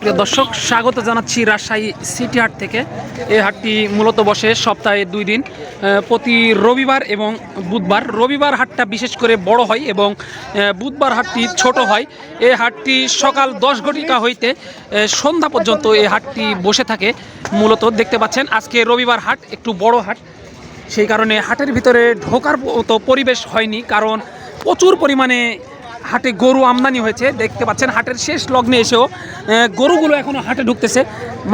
প্রিয় দর্শক, স্বাগত জানাচ্ছি রাজশাহী সিটি হাট থেকে। এই হাটটি মূলত বসে সপ্তাহে দুই দিন প্রতি রবিবার এবং বুধবার। রবিবার হাটটা বিশেষ করে বড় হয় এবং বুধবার হাটটি ছোট হয়। এই হাটটি সকাল দশ ঘটিকা হইতে সন্ধ্যা পর্যন্ত এই হাটটি বসে থাকে। মূলত দেখতে পাচ্ছেন, আজকে রবিবার হাট একটু বড় হাট। সেই কারণে হাটের ভিতরে ঢোকার তো পরিবেশ হয়নি, কারণ প্রচুর পরিমাণে হাটে গরু আমদানি হয়েছে। দেখতে পাচ্ছেন, হাটের শেষ লগ্নে এসেও গরুগুলো এখনও হাটে ঢুকতেছে।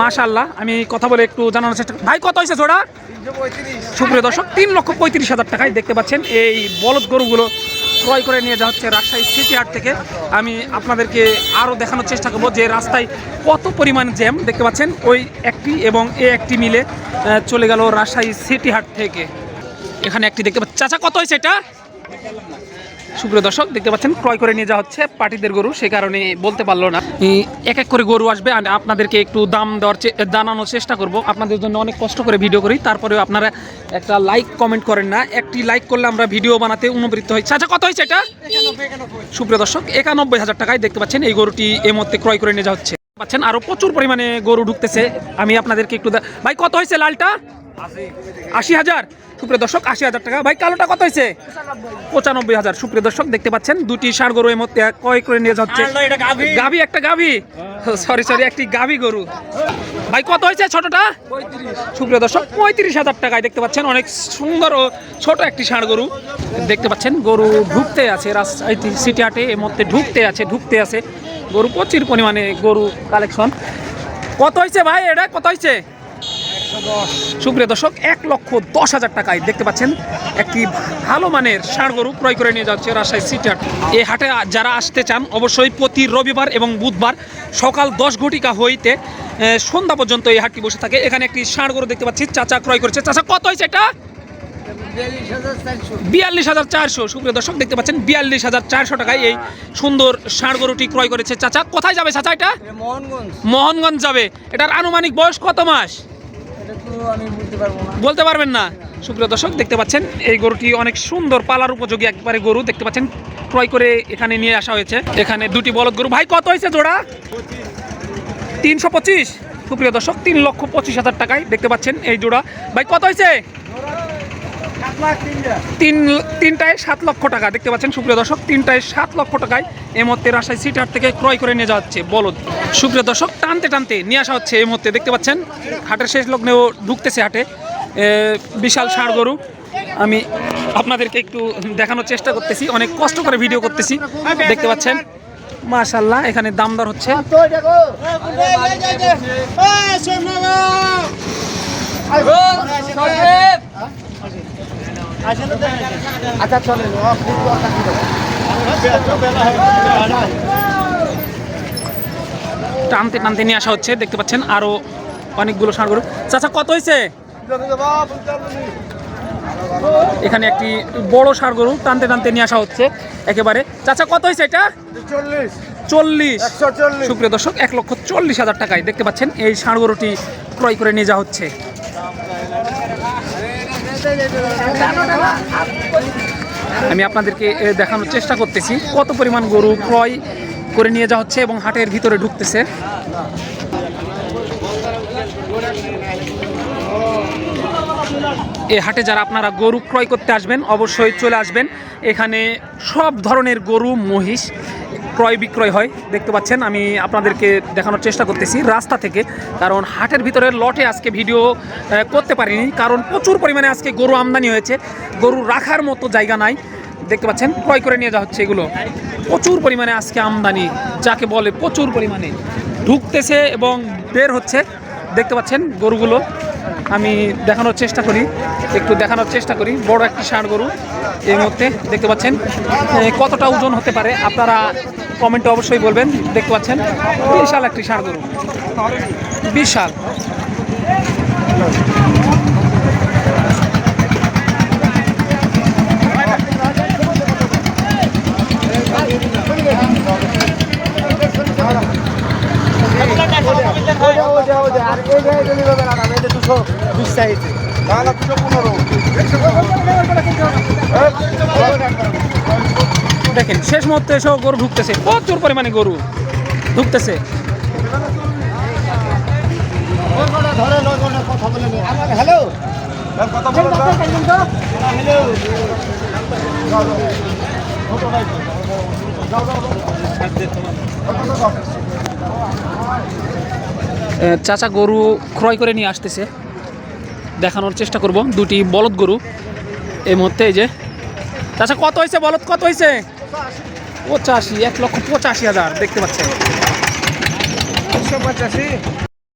মাশাল্লাহ আমি কথা বলে একটু জানানোর চেষ্টা ভাই, কত হয়েছে জোড়া? সুপ্রিয় দর্শক, তিন লক্ষ পঁয়ত্রিশ হাজার টাকায় দেখতে পাচ্ছেন, এই বলদ গরুগুলো ক্রয় করে নিয়ে যাওয়া হচ্ছে রাজশাহী সিটি হাট থেকে। আমি আপনাদেরকে আরও দেখানোর চেষ্টা করব যে রাস্তায় কত পরিমাণ জ্যাম, দেখতে পাচ্ছেন, ওই একটি এবং এ একটি মিলে চলে গেল রাজশাহী সিটি হাট থেকে। এখানে একটি দেখতে পাচ্ছি চাচা, কত হয়েছে এটা? সুপ্রিয় দর্শক, দেখতে পাচ্ছেন, ক্রয় করে নিয়ে যাওয়া হচ্ছে পার্টিদের গরু, সে কারণে বলতে পারল না। এক এক করে গরু আসবে আপনাদেরকে একটু দাম দেওয়ার জানানোর চেষ্টা করব। আপনাদের জন্য অনেক কষ্ট করে ভিডিও করি, তারপরেও আপনারা একটা লাইক কমেন্ট করেন না। একটি লাইক করলে আমরা ভিডিও বানাতে অনুপ্রীত হই। চাচা কত হয়েছে এটা? সুপ্রিয় দর্শক, একানব্বই হাজার টাকায় দেখতে পাচ্ছেন, এই গরুটি এই মুহূর্তে ক্রয় করে নিয়ে যাওয়া হচ্ছে। পাচ্ছেন। আরও প্রচুর পরিমাণে গরু ঢুকতেছে। আমি আপনাদেরকে একটু ভাই কত হয়েছে লালটা? আশি হাজার। সুপ্রিয় দর্শক আশি হাজার টাকা। ভাই কালোটা কত হয়েছে? পঁচানব্বই হাজার। সুপ্রিয় দর্শক দেখতে পাচ্ছেন দুটি ষাড় গরু এর মধ্যে কয় করে নিয়ে যাচ্ছে। গাভি। একটা গাভি? সরি সরি একটি গাভি গরু। ভাই, কত হয়েছে ছোটটা? সুপ্রিয় দর্শক, পঁয়ত্রিশ হাজার টাকায় দেখতে পাচ্ছেন অনেক সুন্দর ও ছোট একটি ষাঁড় গরু। দেখতে পাচ্ছেন, গরু ঢুকতে আছে রাজশাহী সিটি হাটে এর মধ্যে ঢুকতে আছে ঢুকতে আছে। গরু প্রচুর পরিমাণে গরু কালেকশন কত হয়েছে ভাই এটা? কত হয়েছে? সুপ্রিয় দর্শক, এক লক্ষ দশ হাজার টাকায় দেখতে পাচ্ছেন, একটি ভালো মানের ষাঁড় গরু ক্রয় করে নিয়ে যাচ্ছে রাজশাহী সিটি হাট। এই হাটে যারা আসতে চান, অবশ্যই প্রতি রবিবার এবং বুধবার সকাল দশ ঘটিকা হইতে সন্ধ্যা পর্যন্ত এই হাটটি বসে থাকে। এখানে একটি ষাঁড় গরু দেখতে পাচ্ছি। চাচা ক্রয় করেছে। চাচা কত হয়েছে এটা? বিয়াল্লিশ হাজার চারশো। সুপ্রিয় দর্শক দেখতে পাচ্ছেন বিয়াল্লিশ হাজার চারশো টাকায় এই সুন্দর ষাঁড় গরুটি ক্রয় করেছে। চাচা কোথায় যাবে চাচা এটা? মোহনগঞ্জ। মোহনগঞ্জ যাবে। এটার আনুমানিক বয়স কত মাস? বলতে পারবেন না। সুপ্রিয় দর্শক দেখতে পাচ্ছেন এই গরুটি অনেক সুন্দর পালার উপযোগী একবারে গরু। দেখতে পাচ্ছেন ক্রয় করে এখানে নিয়ে আসা হয়েছে। এখানে দুটি বলদ গরু। ভাই কত হয়েছে জোড়া? তিনশো পঁচিশ। সুপ্রিয় দর্শক তিন লক্ষ পঁচিশ হাজার টাকায় দেখতে পাচ্ছেন এই জোড়া। ভাই কত হয়েছে? তিন তিনটায় সাত লক্ষ টাকা। দেখতে পাচ্ছেন সুপ্রিয় দর্শক তিনটায় সাত লক্ষ টাকায় এই মুহূর্তে রাজশাহী সিটি হাট থেকে ক্রয় করে নিয়ে যাওয়া হচ্ছে বলদ। সুপ্রিয় দর্শক টানতে টানতে নিয়ে আসা হচ্ছে এই মুহূর্তে। দেখতে পাচ্ছেন হাটের শেষ লগ্নেও ঢুকতেছে হাটে। এ, বিশাল ষাঁড় গরু। আমি আপনাদেরকে একটু দেখানোর চেষ্টা করতেছি অনেক কষ্ট করে ভিডিও করতেছি। দেখতে পাচ্ছেন মাশাল্লাহ এখানে দাম দর হচ্ছে। টানতে টানতে নিয়ে আসা হচ্ছে, দেখতে পাচ্ছেন আরও অনেকগুলো ষাঁড় গরু। চাচা, কত হয়েছে এখানে একটি বড় ষাঁড় গরু টানতে টানতে নিয়ে আসা হচ্ছে একেবারে। চাচা কত হয়েছে এটা? চল্লিশ। চল্লিশ। সুপ্রিয় দর্শক এক লক্ষ চল্লিশ হাজার টাকায় দেখতে পাচ্ছেন এই ষাঁড় গরুটি ক্রয় করে নিয়ে যাওয়া হচ্ছে। আমি আপনাদেরকে এ, দেখানোর চেষ্টা করতেছি কত পরিমাণ গরু ক্রয় করে নিয়ে যাওয়া হচ্ছে এবং হাটের ভিতরে ঢুকতেছে। এই হাটে যারা আপনারা গরু ক্রয় করতে আসবেন, অবশ্যই চলে আসবেন। এখানে সব ধরনের গরু, মহিষ ক্রয় বিক্রয় হয়। দেখতে পাচ্ছেন, আমি আপনাদেরকে দেখানোর চেষ্টা করতেছি রাস্তা থেকে। কারণ হাটের ভিতরের লটে আজকে ভিডিও করতে পারিনি। কারণ প্রচুর পরিমাণে আজকে গরু আমদানি হয়েছে। গরু রাখার মতো জায়গা নাই। দেখতে পাচ্ছেন, ক্রয় করে নিয়ে যাওয়া হচ্ছে এগুলো। প্রচুর পরিমাণে আজকে আমদানি, যাকে বলে প্রচুর পরিমাণে। ঢুকতেছে এবং বের হচ্ছে। দেখতে পাচ্ছেন গরুগুলো। আমি দেখানোর চেষ্টা করি, একটু দেখানোর চেষ্টা করি। বড় একটি ষাঁড় গরু এই মধ্যে দেখতে পাচ্ছেন। কতটা ওজন হতে পারে আপনারা কমেন্টে অবশ্যই বলবেন, দেখতে পাচ্ছেন। বিশাল একটি ষাঁড় গরু। বিশাল। দেখেন শেষ মুহূর্তে এসেও গরু ঢুকতেছে। প্রচুর পরিমাণে গরু ঢুকতেছে। চাচা গরু ক্রয় করে নিয়ে আসতেছে। দেখানোর চেষ্টা করব। দুটি বলদ গরু এই মুহূর্তে এই যে। আচ্ছা কত হয়েছে বলদ? কত হয়েছে? পঁচাশি, এক লক্ষ পঁচাশি হাজার, দেখতে পাচ্ছেন। পঁচাশি।